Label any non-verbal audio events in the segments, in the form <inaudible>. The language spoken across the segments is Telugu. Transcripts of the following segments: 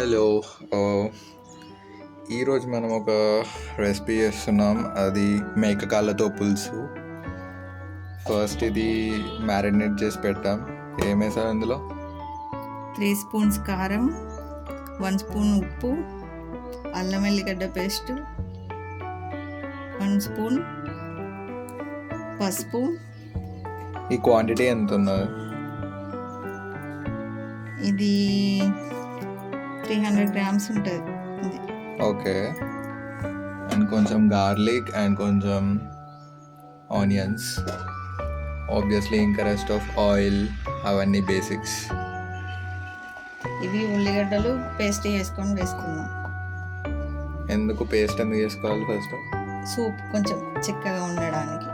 హలో ఈరోజు మనం ఒక రెసిపీ చేస్తున్నాం. అది మేక కాళ్ళతో పులుసు. ఫస్ట్ ఇది మ్యారినేట్ చేసి పెట్టాం ఏమేసారు అందులో? త్రీ స్పూన్స్ కారం వన్ స్పూన్ ఉప్పు అల్లం వెల్లిగడ్డ పేస్ట్ వన్ స్పూన్ పసుపు. ఈ క్వాంటిటీ ఎంత ఉన్నది ఇది త్రీ హండ్రెడ్ గ్రామ్స్ ఉంటుంది. ఓకే. అండ్ కొంచెం గార్లిక్ అండ్ కొంచెం ఆనియన్స్. ఆబ్వియస్లీ ఇంకా రెస్ట్ ఆఫ్ ఆయిల్ అవన్నీ బేసిక్స్ ఇవి ఉల్లిగడ్డలు పేస్ట్ చేసుకొని వేసుకుందాం. ఎందుకు పేస్ట్ ఎందుకు చేసుకోవాలి ఫస్ట్ సూప్ కొంచెం చిక్కగా ఉండడానికి.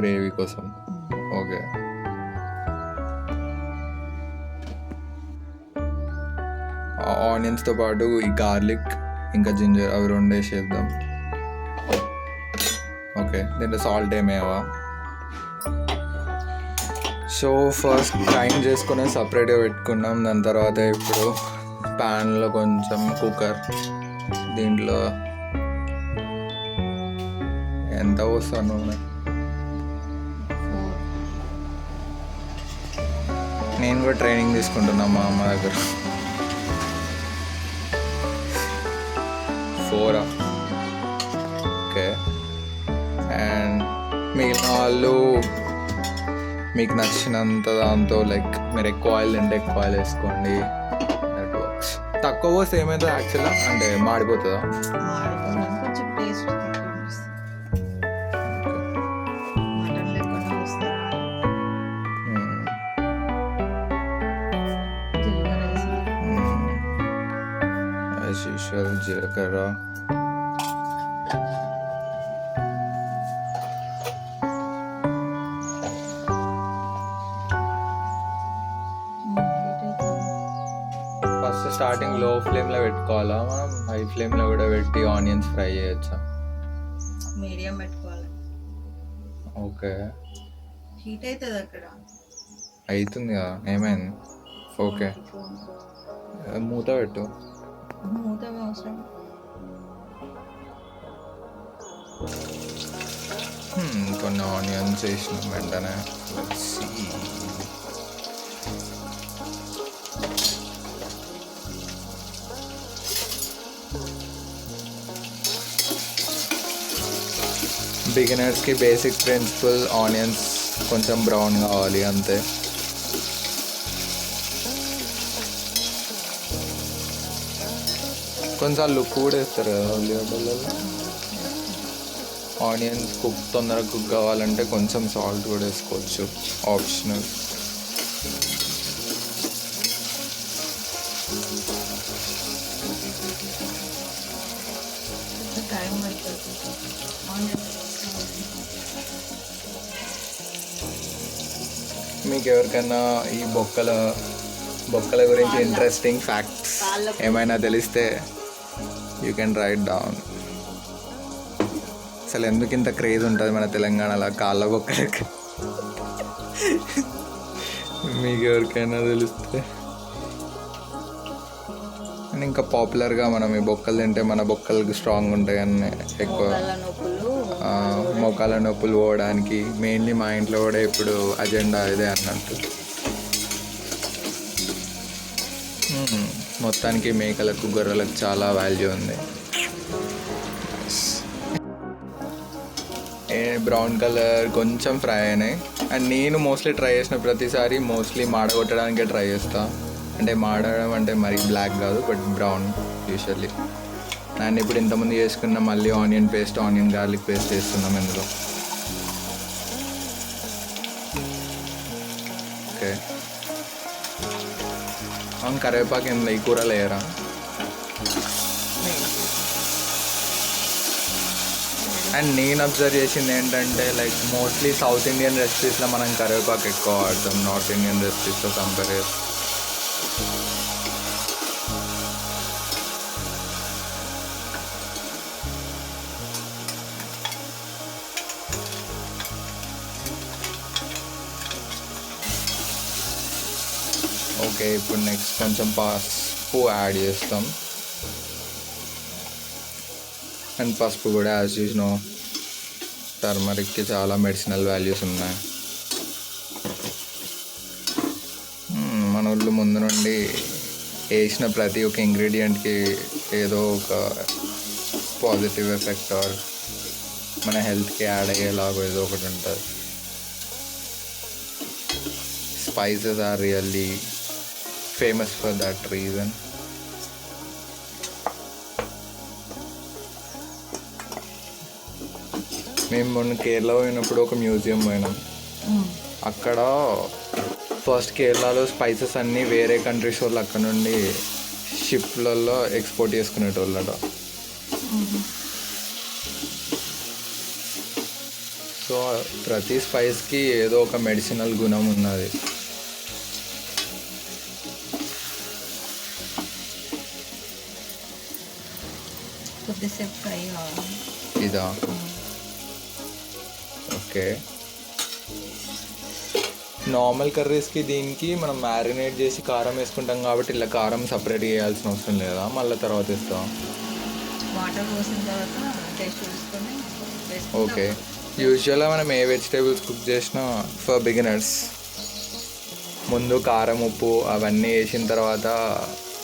గ్రేవీ కోసం. ఓకే ఆనియన్స్తో పాటు ఈ గార్లిక్ ఇంకా జింజర్ అవి రెండు వేసేద్దాం. ఓకే దీంట్లో సాల్ట్ ఏమేవా సో ఫస్ట్ గ్రైండ్ చేసుకుని సపరేట్గా పెట్టుకున్నాం. దాని తర్వాత ఇప్పుడు ప్యాన్లో కొంచెం కుక్కర్ దీంట్లో ఎంత పోస్తాను నూనె నేను కూడా ట్రైనింగ్ తీసుకుంటున్నా మా అమ్మ దగ్గర. ఫోరా ఓకే అండ్ మిగిలిన వాళ్ళు మీకు నచ్చినంత దాంతో లైక్ మీరు ఎక్కువ ఆయిల్ తింటే ఎక్కువ ఆయిల్ వేసుకోండి. తక్కువ పోస్తే ఏమవుతుంది యాక్చువల్గా అంటే మాడిపోతుందా. యాజ్ యూజువల్ జీలకర్ర ఫస్ట్ స్టార్టింగ్లో ఫ్లేమ్లో పెట్టుకోవాలా మనం? హై ఫ్లేమ్లో కూడా పెట్టి ఆనియన్స్ ఫ్రై చేయొచ్చా? మీడియం పెట్టుకోవాలి. ఓకే హీట్ అవుతుంది అక్కడ. అవుతుంది కదా ఏమైంది ఓకే మూత పెట్టు. మూత అవసరం Hmm, కొన్ని ఆనియన్స్ వేసిన వెంటనే Let's see. బిగినర్స్కి బేసిక్ ప్రిన్సిపల్ ఆనియన్స్ కొంచెం బ్రౌన్ కావాలి అంతే కొంచెం లుక్ కూడా వేస్తారు కదా ఉల్లిగడ్డలలో. ఆనియన్స్ కుక్ తొందరగా కుక్ కావాలంటే కొంచెం సాల్ట్ కూడా వేసుకోవచ్చు ఆప్షనల్ మీకు ఎవరికైనా ఈ బొక్కల బొక్కల గురించి ఇంట్రెస్టింగ్ ఫ్యాక్ట్స్ ఏమైనా తెలిస్తే యూ కెన్ రైట్ డౌన్ అసలు ఎందుకు ఇంత క్రేజ్ ఉంటుంది మన తెలంగాణలో? కాళ్ళ బొక్కలకి. మీకు ఎవరికైనా తెలిస్తే. అండ్ ఇంకా పాపులర్గా మనం ఈ బొక్కలు తింటే మన బొక్కలకి స్ట్రాంగ్ ఉంటాయి అని ఎక్కువ. మోకాళ్ళ నొప్పులు. పోవడానికి మెయిన్లీ మా ఇంట్లో కూడా ఇప్పుడు అజెండా ఇదే అన్నట్టు. మొత్తానికి మేకలకు గొర్రెలకు చాలా వాల్యూ ఉంది. బ్రౌన్ కలర్ కొంచెం ఫ్రై అయినాయి. అండ్ నేను మోస్ట్లీ ట్రై చేసిన ప్రతిసారి మోస్ట్లీ మాడగొట్టడానికే ట్రై చేస్తా. అంటే మాడడం అంటే మరి బ్లాక్ కాదు బట్ బ్రౌన్ యూజువల్లీ నేను ఇప్పుడు ఇంతమంది చేసుకున్న మళ్ళీ onion paste onion garlic paste వేస్తున్నాం ఇందులో. ఓకే అవును కరివేపాకు ఏం ఈ కూర లేయరా అండ్ నేను అబ్జర్వ్ చేసింది ఏంటంటే లైక్ మోస్ట్లీ సౌత్ ఇండియన్ రెసిపీస్లో మనం కరివేపాకు ఎక్కువ వాడతాం నార్త్ ఇండియన్ రెసిపీస్తో కంపేర్ చేస్తాం ఓకే ఇప్పుడు నెక్స్ట్ కొంచెం పసుపు యాడ్ చేస్తాం. అండ్ పసుపు కూడా యాజ్ చూసిన టర్మరిక్కి చాలా మెడిసినల్ వాల్యూస్ ఉన్నాయి. Hmm, మన ఊళ్ళో ముందు నుండి వేసిన ప్రతి ఒక్క ఇంగ్రీడియంట్కి ఏదో ఒక పాజిటివ్ ఎఫెక్ట్ ఆర్ మన హెల్త్కి యాడ్ అయ్యేలాగో ఏదో ఒకటి ఉంటుంది. Spices are really famous for that reason మేము మొన్న కేరళ పోయినప్పుడు ఒక మ్యూజియం పోయినాం. అక్కడ ఫస్ట్ కేరళలో స్పైసెస్ అన్నీ వేరే కంట్రీస్ వాళ్ళు అక్కడ నుండి షిప్లలో ఎక్స్పోర్ట్ చేసుకునేటోళ్ళట. సో ప్రతి స్పైస్కి ఏదో ఒక మెడిసినల్ గుణం ఉన్నది. కొద్దిసేపు ఫ్రై కావాలి ఇదా ఓకే నార్మల్ కర్రీస్కి దీనికి మనం మ్యారినేట్ చేసి కారం వేసుకుంటాం కాబట్టి ఇలా కారం సపరేట్ చేయాల్సిన అవసరం లేదా? మళ్ళీ తర్వాత ఇస్తాం. వాటర్ పోసిన తర్వాత టేస్ట్ చూసుకొని వేసుకుంటే ఓకే యూజువల్గా మనం ఏ వెజిటేబుల్స్ కుక్ చేసినా ఫర్ బిగినర్స్ ముందు కారం ఉప్పు అవన్నీ వేసిన తర్వాత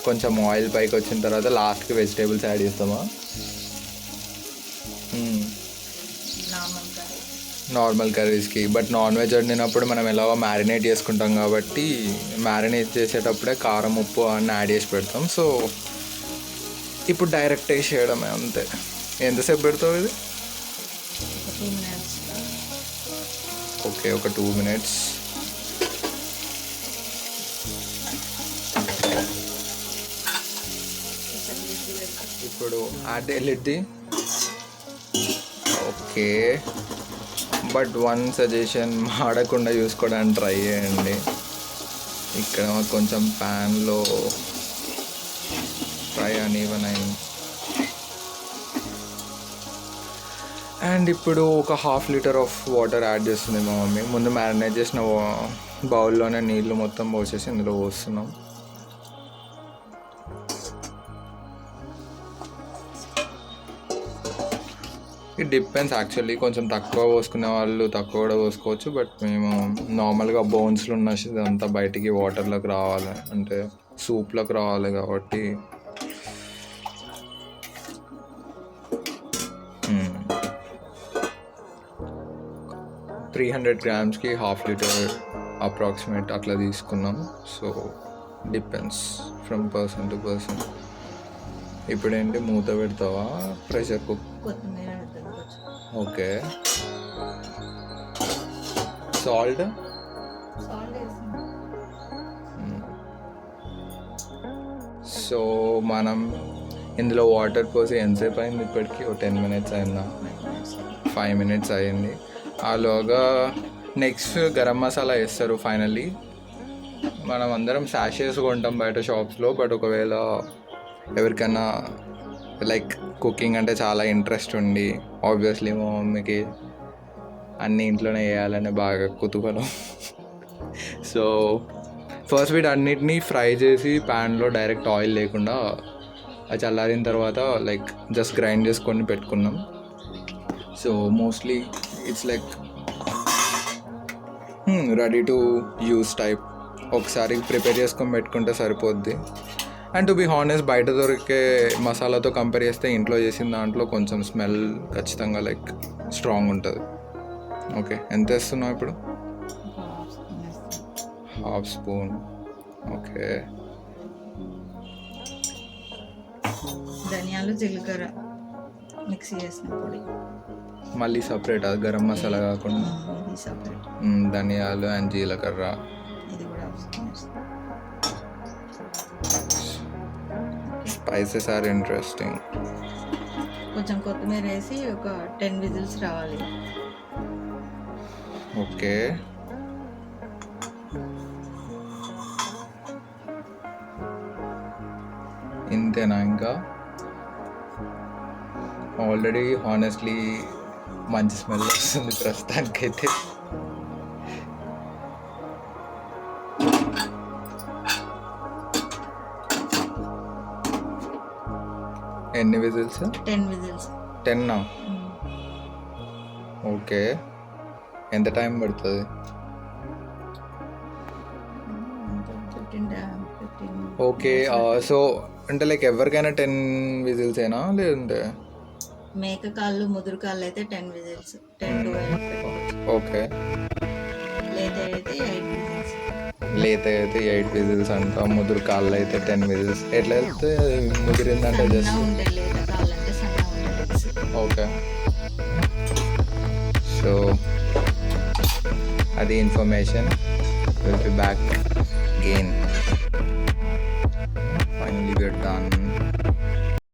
కొంచెం ఆయిల్ పైకి వచ్చిన తర్వాత లాస్ట్కి వెజిటేబుల్స్ యాడ్ చేస్తామా? నార్మల్ కర్రీస్కి. బట్ నాన్ వెజ్ వండినప్పుడు మనం ఎలాగో మ్యారినేట్ చేసుకుంటాం కాబట్టి మ్యారినేట్ చేసేటప్పుడే కారం ఉప్పు అన్నీ యాడ్ చేసి పెడతాం. సో ఇప్పుడు డైరెక్ట్ వేసి చేయడమే అంతే. ఎంతసేపు పెడతావు ఇది? ఓకే ఒక టూ మినిట్స్. ఇప్పుడు యాడ్ వెళ్ళిద్ది ఓకే. బట్ వన్ సజెషన్ <laughs> మాడకుండా చూసుకోవడానికి ట్రై చేయండి. ఇక్కడ కొంచెం ప్యాన్లో ఫ్రై అని ఇవన్ అయింది అండ్ ఇప్పుడు ఒక half litre of water add చేస్తుంది మా మమ్మీ. ముందు మ్యారినేట్ చేసిన బౌల్లోనే నీళ్ళు మొత్తం పోసేసి ఇందులో పోస్తున్నాం. ఇది డిపెండ్స్ యాక్చువల్లీ కొంచెం తక్కువ పోసుకునే వాళ్ళు తక్కువ కూడా పోసుకోవచ్చు బట్ మేము నార్మల్గా బోన్స్లో ఉన్న అంతా బయటికి వాటర్లోకి రావాలి. అంటే సూప్లోకి రావాలి కాబట్టి. త్రీ హండ్రెడ్ గ్రామ్స్కి హాఫ్ లీటర్ అప్రాక్సిమేట్ అట్లా తీసుకున్నాం. So depends from person to person ఇప్పుడేంటి మూత పెడతావా? Pressure cook okay. Salt so మనం ఇందులో వాటర్ పోసి ఎంతసేపు అయింది ఇప్పటికి? ఒక టెన్ మినిట్స్ అయిందా? ఫైవ్ మినిట్స్ అయింది. ఆలోగా నెక్స్ట్ గరం మసాలా వేస్తారు ఫైనల్లీ మనం అందరం శాషేస్ కొంటాం బయట షాప్స్లో బట్ ఒకవేళ ఎవరికైనా లైక్ కుకింగ్ అంటే చాలా ఇంట్రెస్ట్ ఉండి ఆబ్వియస్లీ మా మమ్మీకి అన్ని ఇంట్లోనే వేయాలని బాగా కుతూహలం. సో ఫస్ట్ వీటి అన్నిటినీ ఫ్రై చేసి ప్యాన్లో డైరెక్ట్ ఆయిల్ లేకుండా అది చల్లారిన తర్వాత లైక్ జస్ట్ గ్రైండ్ చేసుకొని పెట్టుకున్నాం. So mostly it's like ready to use type ఒకసారి ప్రిపేర్ చేసుకొని పెట్టుకుంటే సరిపోద్ది. అండ్ టు బి హానెస్ట్ బయట దొరికే మసాలాతో కంపేర్ చేస్తే ఇంట్లో చేసిన దాంట్లో కొంచెం స్మెల్ ఖచ్చితంగా లైక్ స్ట్రాంగ్ ఉంటుంది. ఓకే ఎంత వేస్తున్నావు ఇప్పుడు? హాఫ్ స్పూన్ ఓకే ధనియాలు జీలకర్ర మిక్సీ చేసిన పొడి. మళ్ళీ సపరేట్ అది గరం మసాలా కాకుండా? సపరేట్ మ్, ధనియాలు అండ్ జీలకర్ర. ఇది కూడా స్పైసెస్ ఆర్ ఇంట్రెస్టింగ్ కొంచెం కొత్తిమీర వేసి ఒక టెన్ విజిల్స్ రావాలి. ఓకే. ఇంతేనా ఇంకా? ఆల్రెడీ హానెస్ట్లీ మంచి స్మెల్ వస్తుంది ప్రస్తుతానికైతే. ఎన్ని విజిల్స్? Ten whistles. టెన్నా? ఓకే. ఎంత టైం పడుతుంది? ఓకే సో అంటే లైక్ ఎవరికైనా టెన్ విజిల్స్ ఏనా లేదంటే? మేక కాళ్ళు ముదురు కాళ్ళు అయితే టెన్ విజిల్స్. Ten okay. లేత అయితే ఎయిట్ విజిల్స్ అంట ముదురు కాళ్ళు అయితే టెన్ విజిల్స్. ఎట్లా వెళ్తే ముదిరిందంటే జస్ట్? ఓకే. సో అది information. Will be back again finally we're done